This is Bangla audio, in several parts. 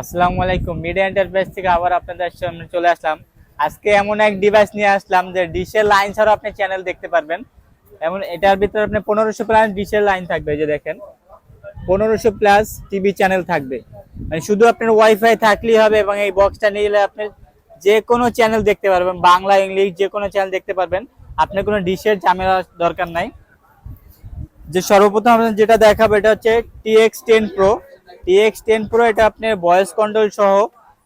আসসালামু আলাইকুম। মিডিয়া এন্টারপ্রাইজ থেকে আবার আপনাদের সামনে চলে আসলাম। আজকে এমন এক ডিভাইস নিয়ে আসলাম যে ডিশের লাইন ছাড়াও আপনি চ্যানেল দেখতে পারবেন। এমন এটার ভিতরে আপনি পনেরোশো প্লাস ডিশের লাইন থাকবে যে দেখেন। পনেরোশো প্লাস টিভি চ্যানেল থাকবে। মানে শুধু আপনার ওয়াইফাই থাকলেই হবে এবং এই বক্সটা নিলে আপনি যে কোনো চ্যানেল দেখতে পারবেন। বাংলা, ইংলিশ যে কোনো চ্যানেল দেখতে পারবেন। আপনার কোনো ডিশের ঝামেলা দরকার নাই। যে সর্বপ্রথম আপনার যেটা দেখাবো, এটা হচ্ছে TX ten pro TX ten pro এটা আপনার ভয়েস কন্ট্রোল সহ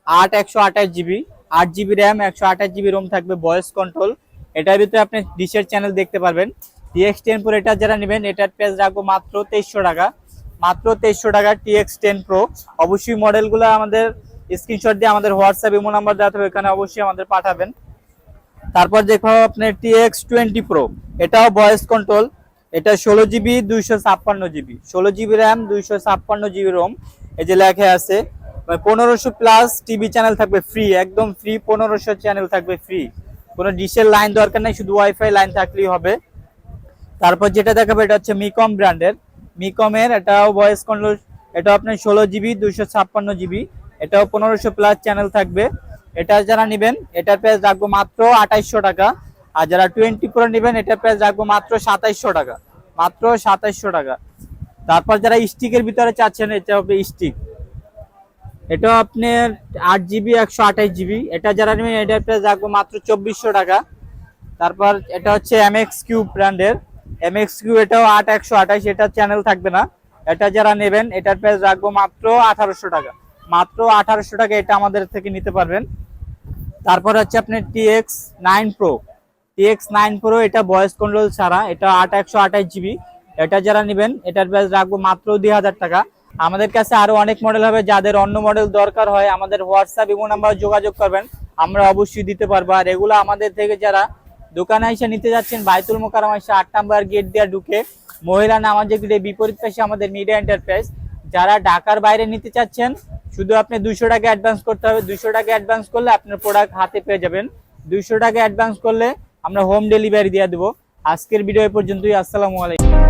আট একশো আঠাশ জিবি, আট জিবি র্যাম, একশো আঠাশ জিবি রোম থাকবে ভয়েস কন্ট্রোল এটার ভিতরে আপনি ডিশের চ্যানেল দেখতে পারবেন। টিএক্স টেন প্রো এটা যারা নেবেন, এটার প্রাইস রাখব মাত্র তেইশশো টাকা। মাত্র তেইশশো টাকা টিএক্স টেন প্রো অবশ্যই মডেলগুলো আমাদের স্ক্রিনশট দিয়ে আমাদের হোয়াটসঅ্যাপ ইমো নাম্বার দেওয়া থাকবে এখানে অবশ্যই আমাদের পাঠাবেন। তারপর দেখো আপনার টিএক্স টোয়েন্টি প্রো এটাও ভয়েস কন্ট্রোল এটা ষোলো জিবি, দুইশো ছাপ্পান্ন জিবি। ষোলো জিবি র্যাম, দুইশো ছাপ্পান্ন জিবি রোম এই যে লেখা আছে পনেরোশো প্লাস টিভি চ্যানেল থাকবে ফ্রি একদম ফ্রি পনেরোশো চ্যানেল থাকবে ফ্রি কোনো ডিশের লাইন দরকার নেই, শুধু ওয়াইফাই লাইন থাকলেই হবে। তারপর যেটা দেখাবো, এটা হচ্ছে মিকম ব্র্যান্ডের মিকমের এটাও ভয়েস কন্ট্রোল এটা আপনার ষোলো জিবি, দুইশো ছাপ্পান্ন জিবি। এটাও পনেরোশো প্লাস চ্যানেল থাকবে। এটা যারা নেবেন, এটার প্রাইস রাখব মাত্র আঠাইশশো টাকা। আর যারা টোয়েন্টি প্রো নেবেন এটার প্রাইস রাখব মাত্র সাতাইশশো টাকা। মাত্র সাতাইশশো টাকা। তারপর যারা স্টিকের ভিতরে চাচ্ছেন, এটা হবে স্টিক এটাও আপনার আট জিবি একশো আঠাশ জিবি এটা যারা নেবেন, এটার প্রাইস রাখব মাত্র চব্বিশশো টাকা। তারপর এটা হচ্ছে এমএক্স কিউব ব্র্যান্ডের এমএক্স কিউব এটাও আট, একশো আঠাশ, এটা চ্যানেল থাকবে না। এটা যারা নেবেন, এটার প্রাইস রাখব মাত্র আঠারোশো টাকা। মাত্র আঠারোশো টাকা এটা আমাদের থেকে নিতে পারবেন। তারপর হচ্ছে আপনার TX nine pro TX nine pro এটা ভয়েস কন্ট্রোল ছাড়া, এটা আট একশো আঠাশ জিবি এটা যারা নেবেন, এটার প্রাইস রাখব মাত্র দুই হাজার টাকা। আমাদের কাছে আরও অনেক মডেল হবে, যাদের অন্য মডেল দরকার হয়, আমাদের হোয়াটসঅ্যাপ এবং নাম্বার যোগাযোগ করবেন। আমরা অবশ্যই দিতে পারব। আর এগুলো আমাদের থেকে যারা দোকানে এসে নিতে যাচ্ছেন, বাইতুল মোকারম এসে আট নাম্বার গেট দিয়ে ঢুকে, মহিলা নামাজ গেটে বিপরীত পাশে আমাদের মিডিয়া এন্টারপ্রাইজ যারা ঢাকার বাইরে নিতে চাচ্ছেন, শুধু আপনি দুশো টাকা অ্যাডভান্স করতে হবে। দুশো টাকা অ্যাডভান্স করলে আপনার প্রোডাক্ট হাতে পেয়ে যাবেন। দুশো টাকা অ্যাডভান্স করলে আমরা হোম ডেলিভারি দিয়ে দেবো। আজকের ভিডিও পর্যন্তই আসসালামু আলাইকুম।